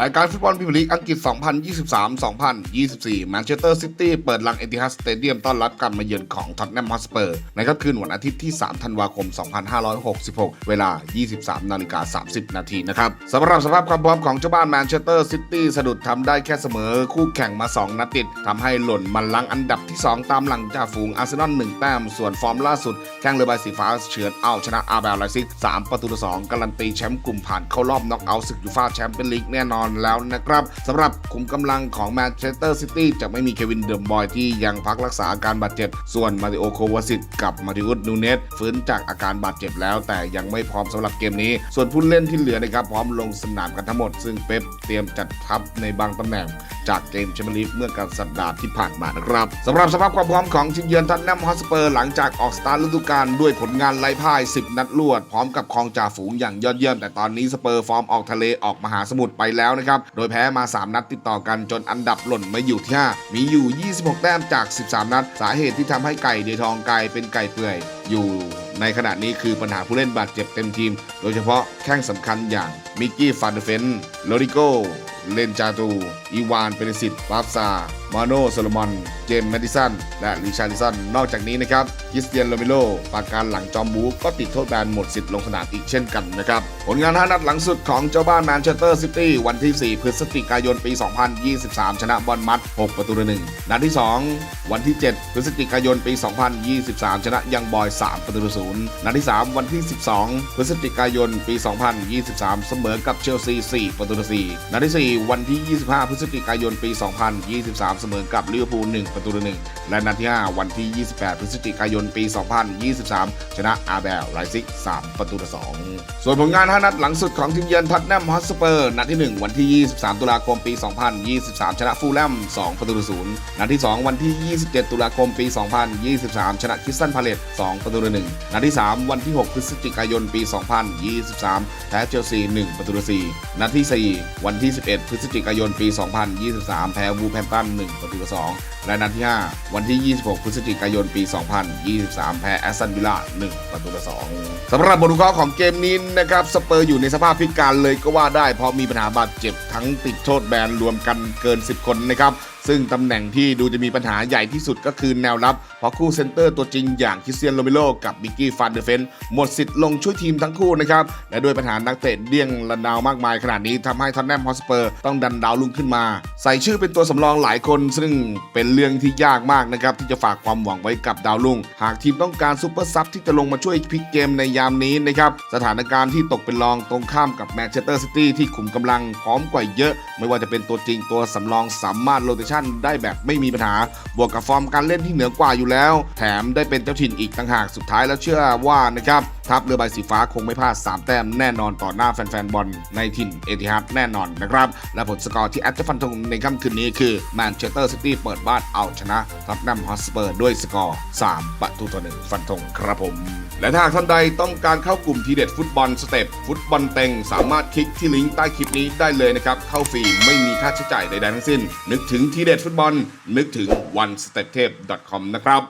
รายการฟุตบอลพรีเมียร์ลีกอังกฤษ 2023-2024 แมนเชสเตอร์ซิตี้เปิดลังเอติฮัดสเตเดียมต้อนรับการมาเยือนของท็อตแนมฮอสเปอร์ในค่ำคืนวันอาทิตย์ที่ 3 ธันวาคม 2566 เวลา 23 นาฬิกา 30 นาทีนะครับสำหรับสภาพความพร้อมของเจ้าบ้านแมนเชสเตอร์ซิตี้สะดุดทำได้แค่เสมอคู่แข่งมา 2 นัดติดทำให้หล่นมันลังอันดับที่ 2 ตามหลังจ่าฝูงอาร์เซนอล1แต้ม ส่วนฟอร์มล่าสุดแข้งเรือใบสีฟ้าเฉือนเอาชนะอาร์เบลไลซิก3ประตูต่อ2การันตีแชมป์กลุ่มผ่านเข้ารอบน็อกเอาท์ศึกยูฟ่าแชมเปี้ยนลีกแน่นอนแล้วนะครับสำหรับขุมกำลังของแมนเชสเตอร์ซิตี้จะไม่มีเควินเดอร์บอยที่ยังพักรักษาอาการบาดเจ็บ ส่วนมาริโอโควาสิตกับมาริอุสนูเนสฟื้นจากอาการบาดเจ็บแล้ว แต่ยังไม่พร้อมสำหรับเกมนี้ ส่วนผู้เล่นที่เหลือนะครับพร้อมลงสนามกันทั้งหมด ซึ่งเป๊ปเตรียมจัดทัพในบางตำแหน่ง จากเกมแชมเปี้ยนลีกเมื่อการสัปดาห์ที่ผ่านมานะครับสำหรับสภาพความพร้อมของทีมเยือนทัตแนมฮอสเปอร์หลังจากออกสตาร์ทฤดูกาลด้วยผลงานไร้พ่าย 10 นัดรวด พร้อมกับครองจ่าฝูงอย่างยอดเยี่ยม แต่ตอนนี้สเปอร์ฟอร์มออกทะเลออกมหาสมุทรไปแล้วนะครับโดยแพ้มา 3 นัดติดต่อกันจนอันดับหล่นมาอยู่ที่ 5 มีอยู่ 26 แต้มจาก 13 นัด สาเหตุที่ทำให้ไก่เดือยทองกลายเป็นไก่เปื่อยอยู่ในขณะนี้คือปัญหาผู้เล่นบาดเจ็บเต็มทีม โดยเฉพาะแข้งสำคัญอย่างมิกกี้ฟานเดเฟนโลริโก เลนจาตู อีวานเปริสิตปาฟซา มาโนโซโลมอน เจมส์แมดิสัน และลิชาริสัน นอกจากนี้นะครับคริสเตียนโรเมโลปากการหลังจอมบูก็ติดโทษแบนหมดสิทธิ์ลงสนามอีกเช่นกันนะครับ ผลงาน 5 นัดหลังสุดของเจ้าบ้านแมนเชสเตอร์ซิตี้วันที่ 4 พฤศจิกายนปี 2023 ชนะบอลมัด 6 ประตูต่อ1นัดที่ 2 วันที่ 7 พฤศจิกายนปี 2023 ชนะยังบอย 3 ประตูต่อ0นัดที่ 3 วันที่ 12 พฤศจิกายนปี 2023 เสมอกับเชลซี 4 ประตูต่อ4นัดที่ 4 วันที่ 25 พฤศจิกายนปี 2023เสมอกับลิเวอร์พูล1ประตูต่อ1และนัดที่ 5 วันที่ 28 พฤศจิกายนปี 2023 ชนะอาร์เบลไลซิก 3 ประตูต่อ2ส่วนผลงาน 5 นัดหลังสุดของทีมเยือนทัตแนมฮอสเปอร์ นัดที่ 1 วันที่ 23 ตุลาคมปี 2023 ชนะฟูลแลม 2 ประตูต่อ0นัดที่ 2 วันที่ 27 ตุลาคมปี 2023 ชนะคิสตันพาเลต 2 ประตูต่อ1นัดที่ 3 วันที่ 6 พฤศจิกายนปี 2023 แพ้เชลซี 1 ประตูต่อ4นัดที่ 4 วันที่ 11 พฤศจิกายนปี 2023 แพ้วูแพมตัน 1ประตูสองและนัดที่ 5 วันที่ 26 พฤศจิกายนปี 2023 แพ้แอสตันวิลล่า1ประตูต่อ2สำหรับบทวิเคราะห์ของเกมนี้นะครับสเปอร์อยู่ในสภาพพิการเลยก็ว่าได้ เพราะมีปัญหาบาดเจ็บทั้งติดโทษแบนรวมกันเกิน 10 คนนะครับ ซึ่งตำแหน่งที่ดูจะมีปัญหาใหญ่ที่สุดก็คือแนวรับ เพราะคู่เซนเตอร์ตัวจริงอย่างคริสเตียนโรเมโลกับบิกกี้ฟันเดเฟนหมดสิทธิ์ลงช่วยทีมทั้งคู่นะครับและด้วยปัญหานักเตะเดี้ยงระนาวมากมายขนาดนี้ทำให้ทอนแนมฮอสเปอร์ต้องดันดาวลุงขึ้นมา ใส่ชื่อเป็นตัวสำรองหลายคน ซึ่งเป็นเรื่องที่ยากมากนะครับที่จะฝากความหวังไว้กับดาวลุงหากทีมต้องการซูเปอร์ซับที่จะลงมาช่วยพลิกเกมในยามนี้นะครับสถานการณ์ที่ตกเป็นรองตรงข้ามกับแมนเชสเตอร์ซิตี้ที่ขุมกำลังพร้อมกว่าเยอะ ไม่ว่าจะเป็นตัวจริงตัวสำรองสามารถโรเตชันได้แบบไม่มีปัญหา บวกกับฟอร์มการเล่นที่เหนือกว่าอยู่แล้ว แถมได้เป็นเจ้าถิ่นอีกต่างหากสุดท้ายแล้วเชื่อว่านะครับทัพเรือใบสีฟ้าคงไม่พลาด 3 แต้มแน่นอนต่อหน้าแฟนๆบอลในถิ่นเอติฮัดแน่นอนนะครับ และผลสกอร์ที่แอดจะฟันธงในค่ำคืนนี้คือแมนเชสเตอร์ซิตี้เปิดบ้านเอาชนะท็อตแนมฮอสเปอร์ด้วยสกอร์ 3 ประตูต่อหนึ่งฟันธงครับผม และถ้าท่านใดต้องการเข้ากลุ่มทีเด็ดฟุตบอลสเต็ปฟุตบอลเต็งสามารถคลิกที่ลิงก์ใต้คลิปนี้ได้เลยนะครับเข้าฟรีไม่มีค่าใช้จ่ายใดๆทั้งสิ้น นึกถึงทีเด็ดฟุตบอลนึกถึง one step tape com นะครับ